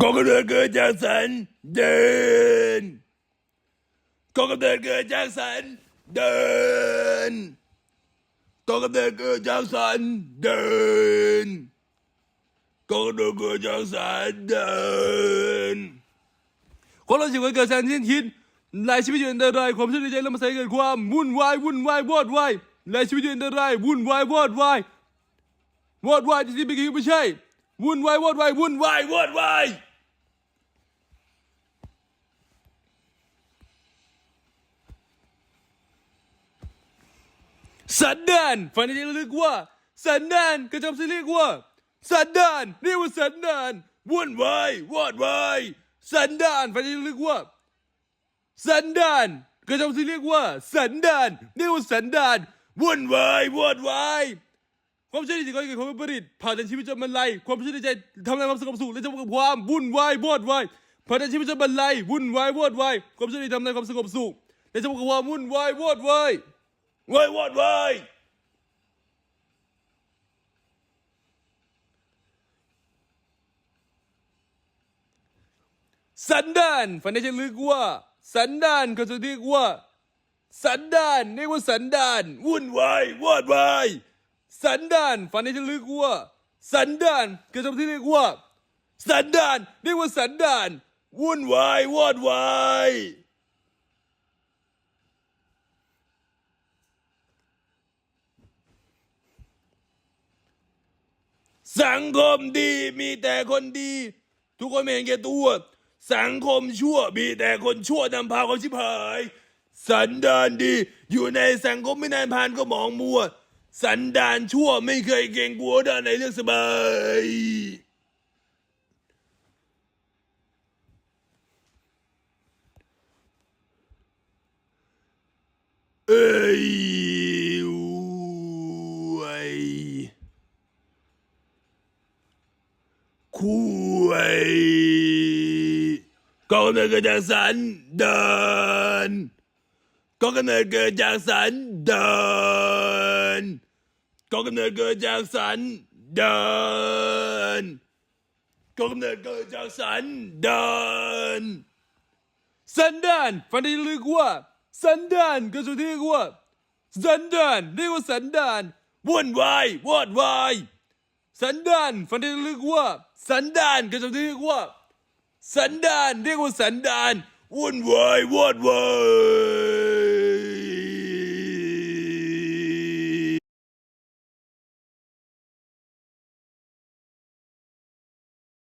ก็กำเนิดเกิดจากสันเดินก็กำเนิดเกิดจากสันเดินก็กำเนิดเกิดจากสันเดินก็กำเนิดเกิดจากสันเดินคนเราชีวิตเกิดแสนสิ้นคิดหลายชีวิตอยู่อันตรายความช่วยเหลือใจและมาใส่เกิดความวุ่นวายวุ่นวายวอดวายหลายชีวิตอยู่อันตรายวุ่นวายวอดวายวอดวายที่ไม่คิดไม่ใช่ วุ่นวายวอดวายวุ่นวายวายวอดวายสันดานฝันในใจลึกว่าสันดานกระจำสิเรียกว่าสันดานเรียกว่าสันดานวุ่นวายวอดวายสันดานฝันในใจลึกว่าสันดานกระจำสิเรียกว่าสันดานเรียกว่าสันดานวุ่นวายวอดวาย ความเชื่อในสิ่งก่อให้เกิดความวิปริตผ่านในชีวิตประจำวันไลความเชื่อในใจทำลายความสงบสุขและจะพบกับความวุ่นวายวอดวายผ่านในชีวิตประจำวันไลวุ่นวายวอดวายความเชื่อในทำลายความสงบสุขและจะพบกับความวุ่นวายวอดวายวายวอดวายสันดานฝันในใจลึกว่า สันดานเขาจะเรียกว่า สันดานเรียกว่าสันดาน วุ่นวายวอดวาย สันดานฝันในใจลึกว่า สันดานเขาจะเรียกว่า สันดานเรียกว่าสันดานวุ่นวายวอดวายสังคมดีมีแต่คนดี ทุกคนไม่เห็นแก่ตัว สังคมชั่วมีแต่คนชั่วนำพาความชิบหาย สันดานดี อยู่ในสังคมไม่นานผ่านก็มองมัว สันดานชั่วไม่เคยเกรงกลัวด้านในเรื่องสบาย เอ้ยคุยก็กำเนิดเกิดจากสันดินก็กำเนิดเกิดจากสันดิน ก็กำเนิดเกิดจากสันเดินก็กำเนิดเกิดจากสันเดินสันดานฝันในใจลึกว่า สันดานเขาจะเรียกว่า สันดานเรียกว่าสันดานวุ่นวายวอดวายสันดานฝันในใจลึกว่า สันดานเขาจะเรียกว่า สันดานเรียกว่าสันดานวุ่นวายวอดวาย